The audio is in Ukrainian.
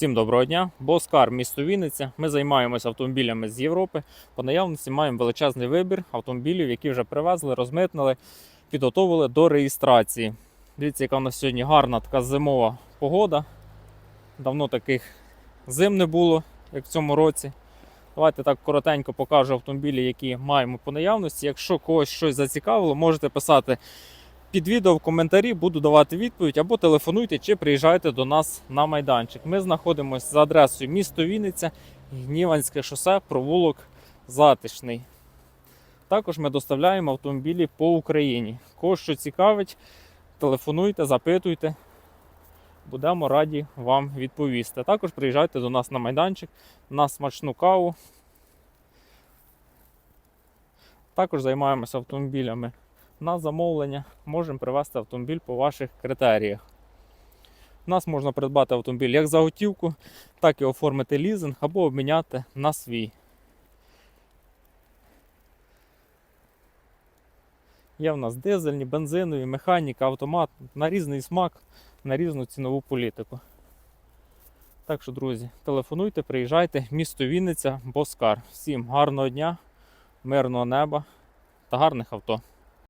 Всім доброго дня. Боскар, місто Вінниця. Ми займаємося автомобілями з Європи. По наявності маємо величезний вибір автомобілів, які вже привезли, розмитнили, підготовили до реєстрації. Дивіться, яка у нас сьогодні гарна така зимова погода. Давно таких зим не було, як в цьому році. Давайте так коротенько покажу автомобілі, які маємо по наявності. Якщо когось щось зацікавило, можете писати під відео в коментарі, буду давати відповідь або телефонуйте чи приїжджайте до нас на майданчик. Ми знаходимося за адресою місто Вінниця, Гніванське шосе, провулок Затишний. Також ми доставляємо автомобілі по Україні. Кого що цікавить, телефонуйте, запитуйте. Будемо раді вам відповісти. Також приїжджайте до нас на майданчик на смачну каву. Також займаємося автомобілями на замовлення. Можемо привезти автомобіль по ваших критеріях. У нас можна придбати автомобіль як за готівку, так і оформити лізинг або обміняти на свій. Є в нас дизельні, бензинові, механіка, автомат на різний смак, на різну цінову політику. Так що, друзі, телефонуйте, приїжджайте, місто Вінниця, Боскар. Всім гарного дня, мирного неба та гарних авто.